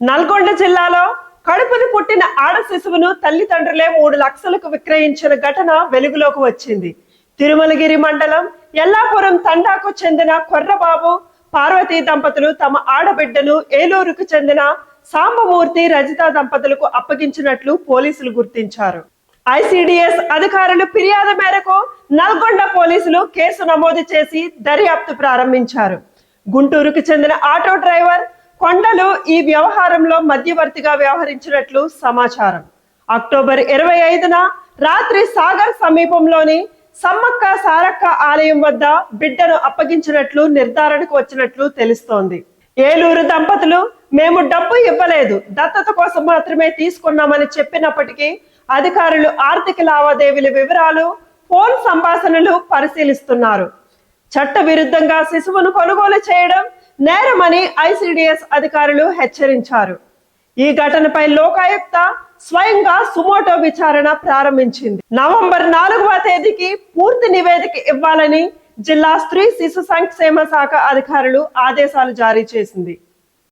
నల్గొండ జిల్లాలో కడుపుని పుట్టిన ఆడ శిశువును తల్లిదండ్రులే మూడు లక్షలకు విక్రయించిన ఘటన వెలుగులోకి వచ్చింది. తిరుమలగిరి మండలం ఎల్లాపురం తండాకు చెందిన కొర్రబాబు పార్వతీ దంపతులు తమ ఆడబిడ్డను ఏలూరుకు చెందిన సాంబమూర్తి రజిత దంపతులకు అప్పగించినట్లు పోలీసులు గుర్తించారు. ఐసిడిఎస్ అధికారులు ఫిర్యాదు మేరకు నల్గొండ పోలీసులు కేసు నమోదు చేసి దర్యాప్తు ప్రారంభించారు. గుంటూరుకు చెందిన ఆటో డ్రైవర్ కొండలు ఈ వ్యవహారంలో మధ్యవర్తిగా వ్యవహరించినట్లు సమాచారం. అక్టోబర్ ఇరవై ఐదున రాత్రి సాగర్ సమీపంలోని సమ్మక్క సారక్క ఆలయం వద్ద బిడ్డను అప్పగించినట్లు నిర్ధారణకు వచ్చినట్లు తెలుస్తోంది. ఏలూరు దంపతులు మేము డబ్బు ఇవ్వలేదు. దత్తత కోసం మాత్రమే తీసుకున్నామని చెప్పినప్పటికీ అధికారులు ఆర్థిక లావాదేవీల వివరాలు ఫోన్ సంభాషణలు పరిశీలిస్తున్నారు. చట్ట విరుద్ధంగా శిశువును కొనుగోలు చేయడం నేరమని ఐసిడిఎస్ అధికారులు హెచ్చరించారు. ఈ ఘటనపై లోకాయుక్త స్వయంగా సుమోటో విచారణ ప్రారంభించింది. నవంబర్ నాలుగవ తేదీకి పూర్తి నివేదిక ఇవ్వాలని జిల్లా స్త్రీ శిశు సంక్షేమ శాఖ అధికారులు ఆదేశాలు జారీ చేసింది.